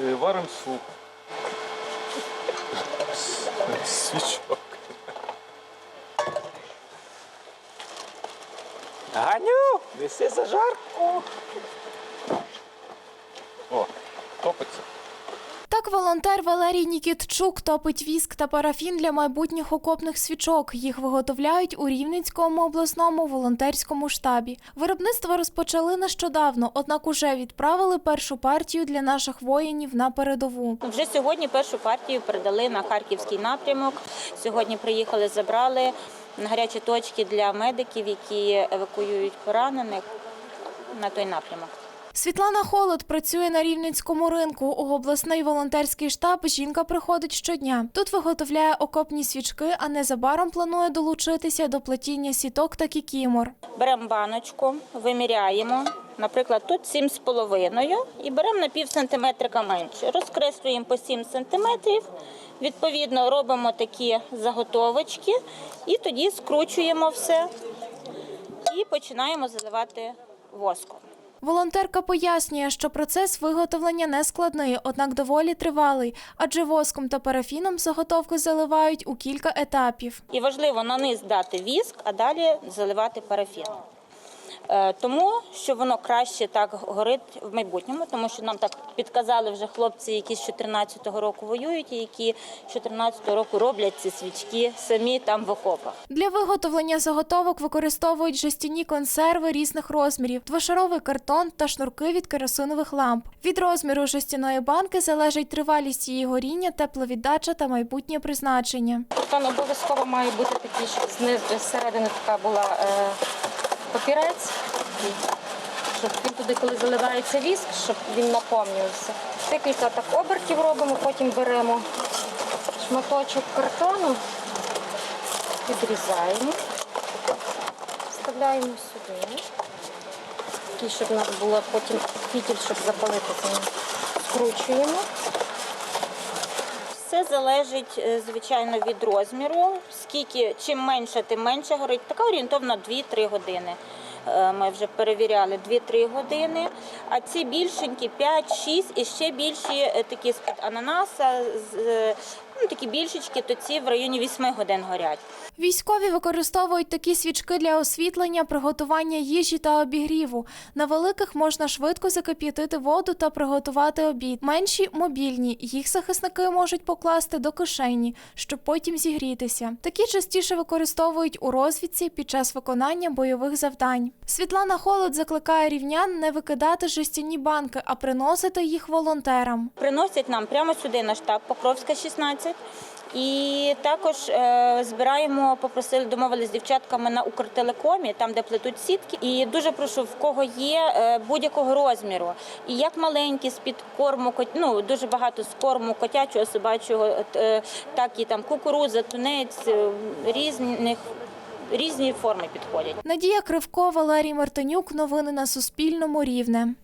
Е, Варимо суп. Свічок. Ганю, неси зажарку. Волонтер Валерій Нікітчук топить віск та парафін для майбутніх окопних свічок. Їх виготовляють у Рівненському обласному волонтерському штабі. Виробництво розпочали нещодавно, однак уже відправили першу партію для наших воїнів на передову. Вже сьогодні першу партію передали на харківський напрямок. Сьогодні приїхали, забрали гарячі точки для медиків, які евакуюють поранених на той напрямок. Світлана Холод працює на рівненському ринку. У обласний волонтерський штаб жінка приходить щодня. Тут виготовляє окопні свічки, а незабаром планує долучитися до плетіння сіток та кікімор. Беремо баночку, виміряємо. Наприклад, тут 7,5 і беремо на пів сантиметрика менше. Розкреслюємо по 7 сантиметрів. Відповідно, робимо такі заготовочки і тоді скручуємо все і починаємо заливати воском. Волонтерка пояснює, що процес виготовлення не складний, однак доволі тривалий, адже воском та парафіном заготовку заливають у кілька етапів. І важливо на низ дати віск, а далі заливати парафін. Е, Тому що воно краще так горить в майбутньому, тому що нам так підказали вже хлопці, які з 14-го року воюють, і які з 14-го року роблять ці свічки самі там в окопах. Для виготовлення заготовок використовують жестяні консерви різних розмірів, двошаровий картон та шнурки від керосинових ламп. Від розміру жестяної банки залежить тривалість її горіння, тепловіддача та майбутнє призначення. Там обов'язково має бути такий, щоб знизу зсередини така була е, папірець, щоб він туди, коли заливається віск, щоб він наповнювався. Декілька так обертів робимо, потім беремо шматочок картону, відрізаємо, вставляємо сюди. Такий, щоб у нас було потім фітіль, щоб запалити. Скручуємо. Все залежить, е, звичайно, від розміру. Скільки, чим менше, тим менше горить. Така орієнтовно 2-3 години. Е, Ми вже перевіряли 2-3 години. А ці більшенькі 5-6 і ще більші е, такі з-під ананаса, ну, такі більшечки, то ці в районі 8 годин горять. Військові використовують такі свічки для освітлення, приготування їжі та обігріву. На великих можна швидко закип'ятити воду та приготувати обід. Менші мобільні. Їх захисники можуть покласти до кишені, щоб потім зігрітися. Такі частіше використовують у розвідці під час виконання бойових завдань. Світлана Холод закликає рівнян не викидати жестяні банки, а приносити їх волонтерам. Приносять нам прямо сюди на штаб Покровська 16. І також е, збираємо, попросили, домовилися з дівчатками на Укртелекомі, там де плетуть сітки. І дуже прошу, в кого є е, будь-якого розміру. І як маленькі з-під корму, кот- ну дуже багато з корму котячого, собачого, от, е, так і там кукурудза, тунець, е, різних різні форми підходять. Надія Кривко, Валерій Мартинюк. Новини на Суспільному. Рівне.